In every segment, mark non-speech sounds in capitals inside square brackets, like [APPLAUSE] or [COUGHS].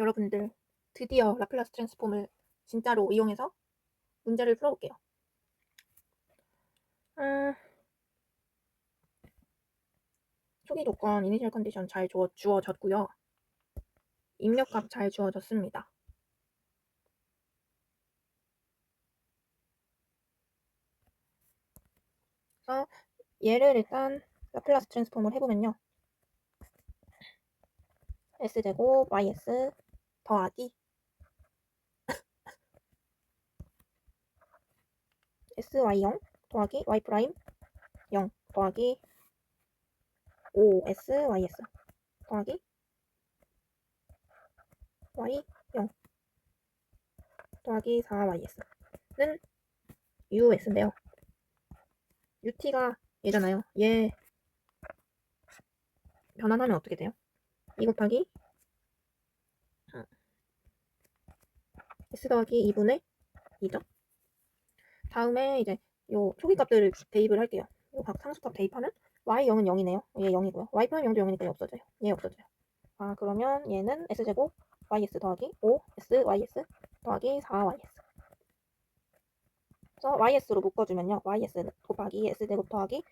여러분들 드디어 라플라스 트랜스폼을 진짜로 이용해서 문제를 풀어볼게요. 음, 초기 조건 이니셜 컨디션 잘 주어, 주어졌고요. 입력값 잘 주어졌습니다. 그래서 얘를 일단 라플라스 트랜스폼을 해보면요. s제곱 ys 더하기 sy0 더하기 y 프라임 0 더하기 5sys 더하기 y 0 더하기 4ys는 us인데요. ut가 얘잖아요. 얘 변환하면 어떻게 돼요? 2 곱하기 s 더하기 2분의 2죠. 다음에 이제 요 초기 값들을 대입을 할게요. 요각 상수값 대입하면 y0은 0이네요. 얘 0이고요. y 프라임 0도 0이니까 얘 없어져요. 얘 없어져요. 아 그러면 얘는 s제곱 ys 더하기 5sys 더하기 4ys 그래서 ys로 묶어주면요. ys 곱하기 s제곱 더하기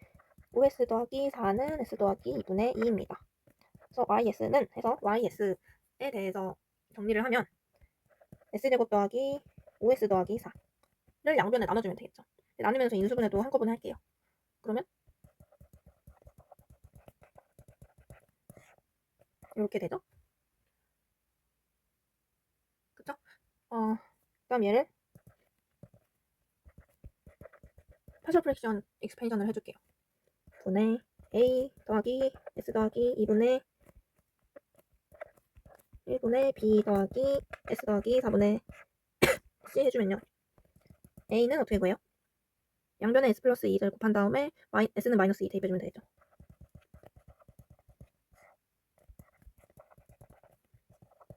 5s 더하기 4는 s 더하기 2분의 2입니다. 그래서 ys는 해서 ys에 대해서 정리를 하면 s제곱 더하기 5s 더하기 4를 양변에 나눠주면 되겠죠. 나누면서 인수분해도 한꺼번에 할게요. 그러면 이렇게 되죠. 그쵸? 어, 그다음 얘를 파셜 프랙션 익스펜션을 해줄게요. 분의 a 더하기 s 더하기 2분의 1분의 b 더하기 s 더하기 4분의 [COUGHS] c 해주면요. a는 어떻게 구해요? 양변에 s 플러스 2를 곱한 다음에 s는 마이너스 2 대입해주면 되겠죠.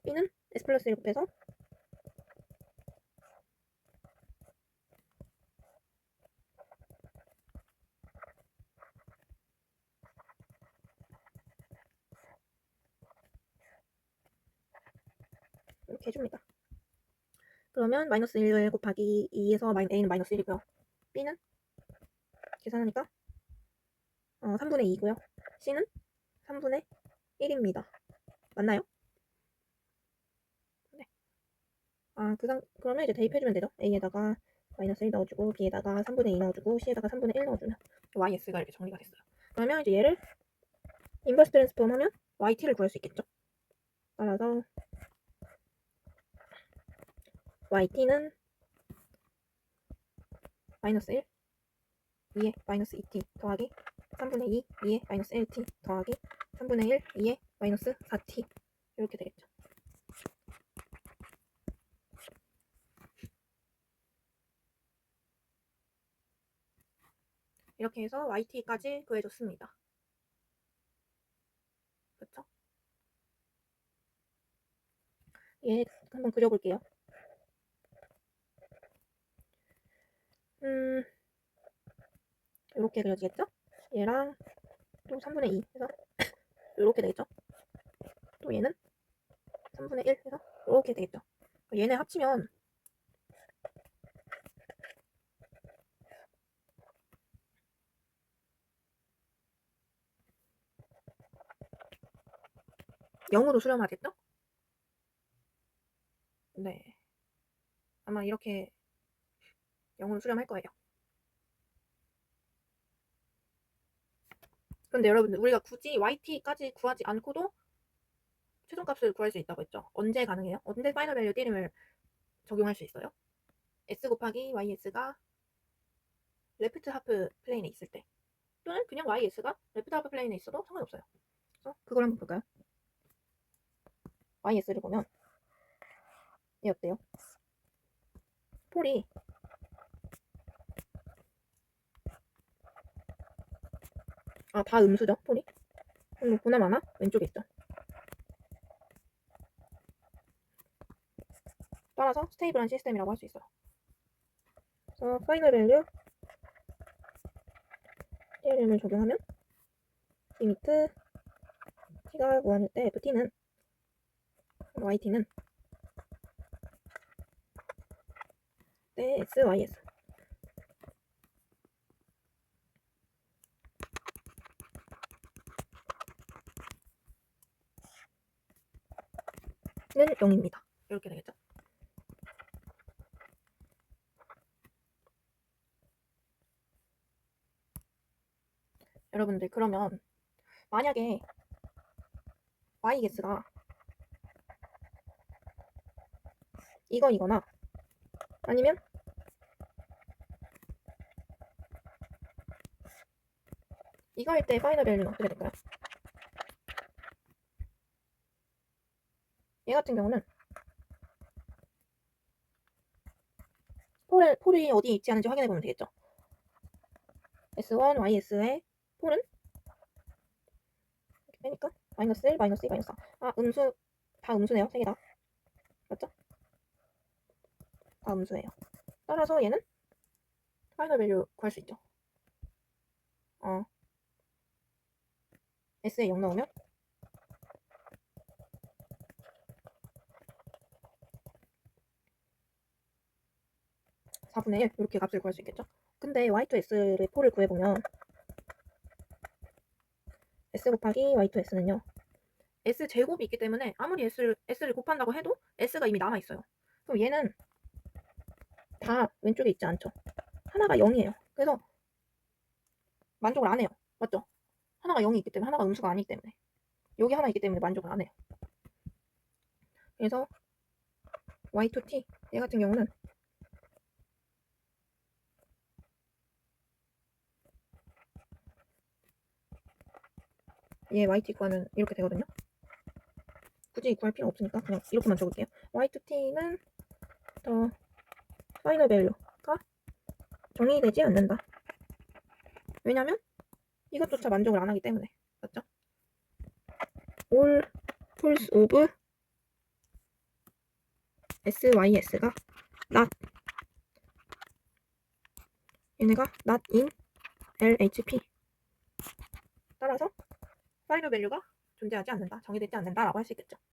b는 s 플러스 1 곱해서 이렇게 해줍니다. 그러면 마이너스 1 곱하기 2에서 a는 마이너스 1이고요. b는 계산하니까 어, 3분의 2고요. c는 3분의 1입니다. 맞나요? 네. 아, 그 상, 그러면 이제 대입해주면 되죠. a에다가 마이너스 1 넣어주고 b에다가 3분의 2 넣어주고 c에다가 3분의 1 넣어주면 ys가 이렇게 정리가 됐어요. 그러면 이제 얘를 인버스 트랜스폼 하면 yt를 구할 수 있겠죠. 따라서 yt는 마이너스 1 2에 마이너스 2t 더하기 3분의 2 2에 마이너스 1t 더하기 3분의 1 2에 마이너스 4t 이렇게 되겠죠. 이렇게 해서 yt까지 구해줬습니다. 그쵸? 얘 한번 그려볼게요. 음, 이렇게 그려지겠죠? 얘랑 또 3분의 2 해서 [COUGHS] 이렇게 되겠죠? 또 얘는 3분의 1 해서 이렇게 되겠죠? 얘네 합치면 영으로 수렴하겠죠? 네. 아마 이렇게 영으로 수렴할 거예요. 그런데 여러분들 우리가 굳이 yt까지 구하지 않고도 최종값을 구할 수 있다고 했죠. 언제 가능해요? 언제 파이널 밸류 띠름을 적용할 수 있어요? s 곱하기 ys가 레프트 하프 플레인에 있을 때 또는 그냥 ys가 레프트 하프 플레인에 있어도 상관없어요. 그래서 그걸 한번 볼까요? ys를 보면 얘 어때요? 폴이 아, 다 음수죠, 폴이. 그럼 보나마나 왼쪽에 있죠. 따라서 스테이블한 시스템이라고 할 수 있어요. 그래서 파이널 밸류 TLM을 적용하면 리미트 t가 무한일 때 ft는 yt는 네, s, ys. 는 0입니다. 이렇게 되겠죠? 여러분들 그러면 만약에 y겠스가 이거 이거나 아니면 이거일 때 파이널 밸류는 어떻게 될까요? 얘 같은 경우는 폴을, 폴이 어디에 위치하는지 확인해 보면 되겠죠. S1, YS의 폴은 이렇게 빼니까 마이너스 1, 마이너스 2, 마이너스 4. 아, 음수, 다 음수네요. 세 개 다. 맞죠? 다 음수예요. 따라서 얘는 파이널 밸류 구할 수 있죠. 어, S에 0 넣으면 4분의 1 이렇게 값을 구할 수 있겠죠. 근데 y2s의 폴을 구해보면 s 곱하기 y2s는요. s 제곱이 있기 때문에 아무리 s를, s를 곱한다고 해도 s가 이미 남아있어요. 그럼 얘는 다 왼쪽에 있지 않죠. 하나가 0이에요. 그래서 만족을 안 해요. 맞죠? 하나가 0이 있기 때문에 하나가 음수가 아니기 때문에 여기 하나 있기 때문에 만족을 안 해요. 그래서 y2t 얘 같은 경우는 얘 yt 구하면 이렇게 되거든요. 굳이 구할 필요 없으니까 그냥 이렇게만 적을게요. y2t는 더 파이널 밸류가 정의되지 않는다. 왜냐면 이것조차 만족을 안 하기 때문에 맞죠? all false of sys가 not 얘네가 not in LHP 따라서 파이널 밸류가 존재하지 않는다, 정의되지 않는다라고 할 수 있겠죠.